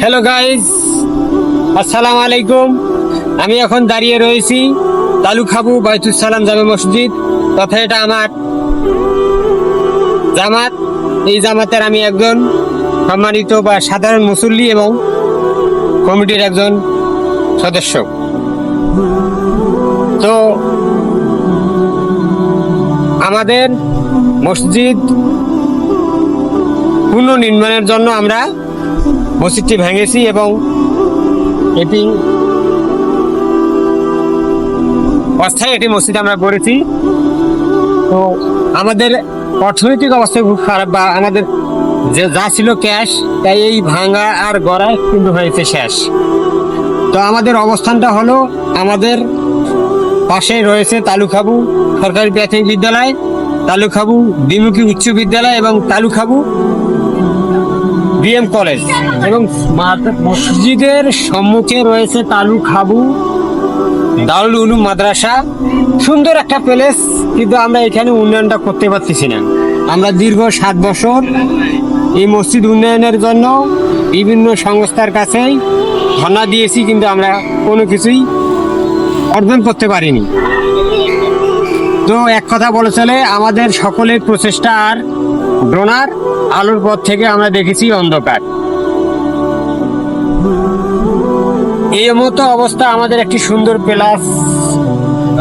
Hello guys আসসালামু আলাইকুম আমি এখন দাঁড়িয়ে রয়েছি তালুখাবু বাইতুল সালাম জামে মসজিদ, তথা এটা আমার জামাত। এই জামাতের আমি একজন সম্মানিত বা সাধারণ মুসল্লি এবং কমিটির একজন সদস্য। তো আমাদের মসজিদ পুনর্নির্মাণের জন্য আমরা মসজিদটি ভেঙেছি এবং এটি অস্থায়ী একটি মসজিদ আমরা গড়েছি। তো আমাদের অর্থনৈতিক অবস্থা খুব খারাপ বা আমাদের যে যা ছিল ক্যাশ, তাই এই ভাঙা আর গড়ায় কিন্তু হয়েছে শেষ। তো আমাদের অবস্থানটা হলো আমাদের পাশে রয়েছে তালুখাবু সরকারি প্রাথমিক বিদ্যালয়, তালুখাবু দ্বিমুখী উচ্চ বিদ্যালয় এবং তালুখাবু বিএম কলেজ। এবং মসজিদের সম্মুখে রয়েছে তালু খাবু, দারুল উলুম মাদ্রাসা। সুন্দর একটা প্লেস কিন্তু আমরা এখানে উন্নয়নটা করতে পারতেছি না। আমরা দীর্ঘ সাত বছর এই মসজিদ উন্নয়নের জন্য বিভিন্ন সংস্থার কাছেই ধর্ণা দিয়েছি, কিন্তু আমরা কোনো কিছুই অর্জন করতে পারিনি। তো এক কথা বলে চলে, আমাদের সকলের প্রচেষ্টা আর ডোনার আলোর পথ থেকে আমরা দেখেছি অন্ধকার। এই মতো অবস্থা আমাদের একটি সুন্দর প্লাস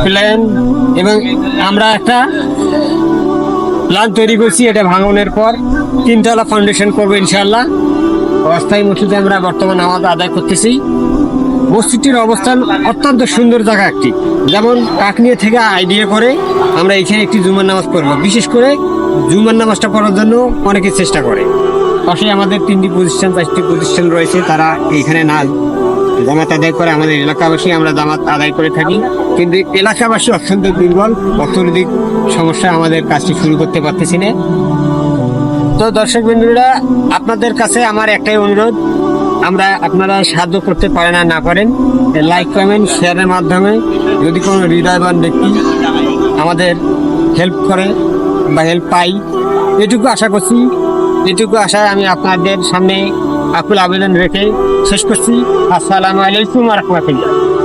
প্ল্যান এবং আমরা একটা প্ল্যান তৈরি করছি, এটা ভাঙনের পর। তিনতলা ফাউন্ডেশন করব ইনশাল্লাহ অস্থায়ী মসজিদে আমরা বর্তমান নামাজ আদায় করতেছি। মসজিদটির অবস্থান অত্যন্ত সুন্দর জায়গা একটি। যেমন কাকনিয়া থেকে আইডিয়া করে আমরা এখানে একটি জুমার নামাজ পড়ব। বিশেষ করে জুমার নামাজটা পড়ার জন্য অনেকে চেষ্টা করে। পাশে আমাদের তিনটি প্রতিষ্ঠান, চারটি প্রতিষ্ঠান রয়েছে, তারা এইখানে না জামাত আদায় করে। আমাদের এলাকাবাসী আমরা জামাত আদায় করে থাকি। কিন্তু এলাকাবাসী অত্যন্ত দুর্বল। অর্থনৈতিক সমস্যা আমাদের কাজটি শুরু করতে পারতেছি না। তো দর্শক বিন্দুরা আপনাদের কাছে আমার একটাই অনুরোধ, আমরা আপনারা সাহায্য করতে পারেন আর না পারেন, লাইক, কমেন্ট, শেয়ারের মাধ্যমে যদি কোনো হৃদয়বান ব্যক্তি আমাদের হেল্প করে বা হেল্প পাই। এটুকু আশা করছি, এটুকু আশায় আমি আপনাদের সামনে আকুল আবেদন রেখে শেষ করছি। আসসালামু আলাইকুম রহমতুল্লাহ।